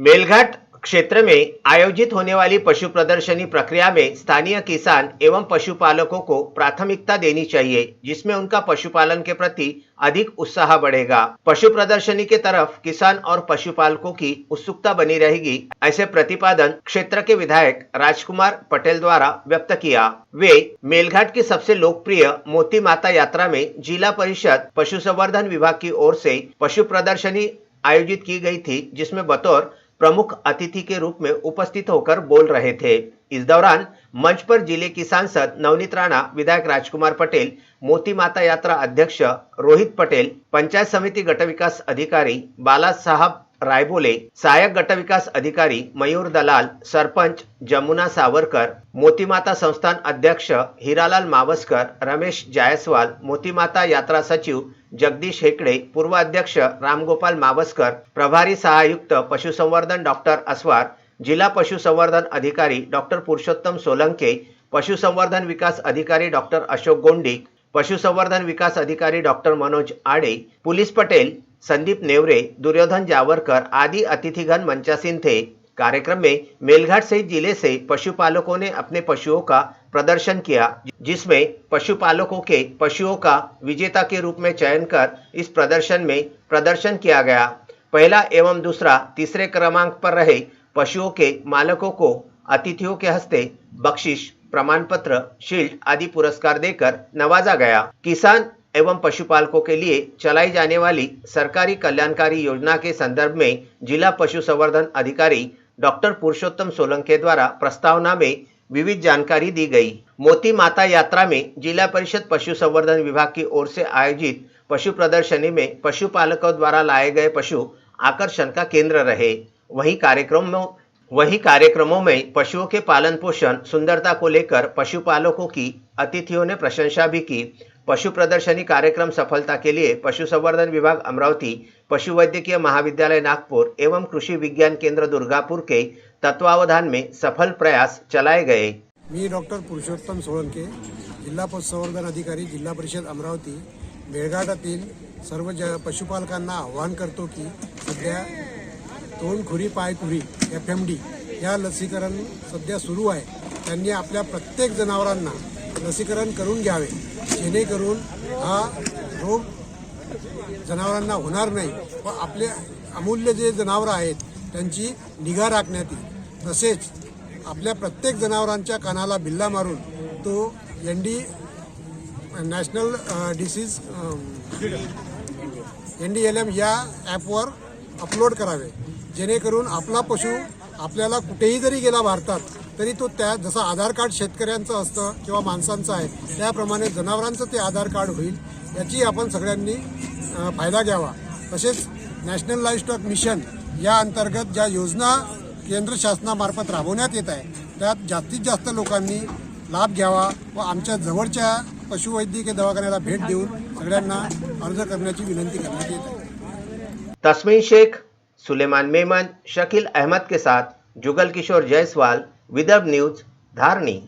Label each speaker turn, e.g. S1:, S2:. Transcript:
S1: मेलघाट क्षेत्र में आयोजित होने वाली पशु प्रदर्शनी प्रक्रिया में स्थानीय किसान एवं पशुपालकों को प्राथमिकता देनी चाहिए, जिसमें उनका पशुपालन के प्रति अधिक उत्साह बढ़ेगा। पशु प्रदर्शनी के तरफ़ किसान और पशुपालकों की उत्सुकता बनी रहेगी, ऐसे प्रतिपादन क्षेत्र के विधायक राजकुमार पटेल द्वारा व्यक्त किया। वे, मेलघाट की सबसे लोकप्रिय मोती माता यात्रा में जिला परिषद पशु संवर्धन विभाग की ओर से पशु प्रदर्शनी आयोजित की गई थी, जिसमें बतौर प्रमुख अतिथि के रूप में उपस्थित होकर बोल रहे थे। इस दौरान मंच पर ज़िले की सांसद नवनीत राणा, विधायक राजकुमार पटेल, मोती माता यात्रा अध्यक्ष रोहित पटेल, पंचायत समिति गट विकास अधिकारी बाला साहब रायबोले सहायक गटविकास अधिकारी मयूर दलाल सरपंच जमुना सावरकर मोतीमाता संस्थान अध्यक्ष हिरालाल मावस्कर रमेश जायस्वाल मोतीमाता यात्रा सचिव जगदीश हेकडे पूर्व अध्यक्ष रामगोपाल मावस्कर प्रभारी सहायुक्त पशुसंवर्धन डॉक्टर अस्वार जिल्हा पशुसंवर्धन अधिकारी डॉक्टर पुरुषोत्तम सोलंके पशुसंवर्धन विकास अधिकारी डॉक्टर अशोक गोंडी पशुसंवर्धन विकास अधिकारी डॉक्टर मनोज आडे, पुलिस पटेल, संदीप नेवरे, दुर्योधन जावरकर आदि अतिथिगण मंचासीन थे. कार्यक्रम में मेलघाट सहित ज़िले से पशुपालकों ने अपने पशुओं का प्रदर्शन किया, जिसमें पशुपालकों के पशुओं का विजेता के रूप में चयन कर इस प्रदर्शन में प्रदर्शन किया गया। पहला एवं दूसरा तीसरे क्रमांक पर रहे पशुओं के मालकों को अतिथियों के हस्ते बख्शिश प्रमाण पत्र शील्ड आदि पुरस्कार देकर नवाजा गया। किसान एवं पशुपालकों के लिए चलाई जाने वाली सरकारी कल्याणकारी योजना के संदर्भ में जिला पशु संवर्धन अधिकारी डॉक्टर पुरुषोत्तम सोलंके द्वारा प्रस्तावना में विविध जानकारी दी गई। मोती माता यात्रा में जिला परिषद पशु संवर्धन विभाग की ओर से आयोजित पशु प्रदर्शनी में पशुपालकों द्वारा लाए गए पशु आकर्षण का केंद्र रहे। वहीं कार्यक्रमों वहीं कार्यक्रमों में पशुओं के पालन पोषण, सुंदरता को लेकर पशुपालकों की, अतिथियों ने प्रशंसा भी की। पशु प्रदर्शनी कार्यक्रम सफलता के लिए पशु संवर्धन विभाग अमरावती, पशु वैद्यकीय महाविद्यालय नागपुर एवं कृषि विज्ञान केंद्र दुर्गापुर के तत्वावधान में सफल प्रयास चलाए गए।
S2: मी डॉक्टर पुरुषोत्तम सोळंके, जिल्हा पशुसंवर्धन अधिकारी, जिल्हा परिषद अमरावती मेळघाटातील सर्व ज पशुपालकांना आव्हान करतो की सध्या पाय खुरी एफ एम डी या लसीकरण सध्या सुरू आहे. त्यांनी आपल्या प्रत्येक जनावरांना लसीकरण करून घ्यावे. जेणेकरून हा रोग जनावरांना होणार नाही व आपले अमूल्य जे जनावरं आहेत त्यांची निगा राखण्यात येईल. तसेच आपल्या प्रत्येक जनावरांच्या कानाला बिल्ला मारून तो N D national disease N D L M या ॲपवर अपलोड करावे. जेणेकरून आपला पशु आपल्याला कुठेही जरी गेला भारतात तरी तो त्या जसं आधार कार्ड शेतकऱ्यांचं असतं किंवा माणसांचं आहे त्याप्रमाणे जनावरांचं ते आधार कार्ड होईल याची आपण सगळ्यांनी फायदा घ्यावा. तसेच नॅशनल लाईव्हस्टॉक मिशन या अंतर्गत ज्या योजना केंद्र शासनामार्फत राबवण्यात येत आहे त्यात जास्तीत जास्त लोकांनी लाभ घ्यावा व आमच्या जवळच्या पशुवैद्यकीय दवाखान्याला भेट देऊन सगळ्यांना अर्ज करण्याची विनंती करण्यात येत आहे.
S1: तस्मीन शेख सुलेमान मेमन शकील अहमद के साथ जुगल किशोर जायसवाल विदर्भ न्यूज़ धारनी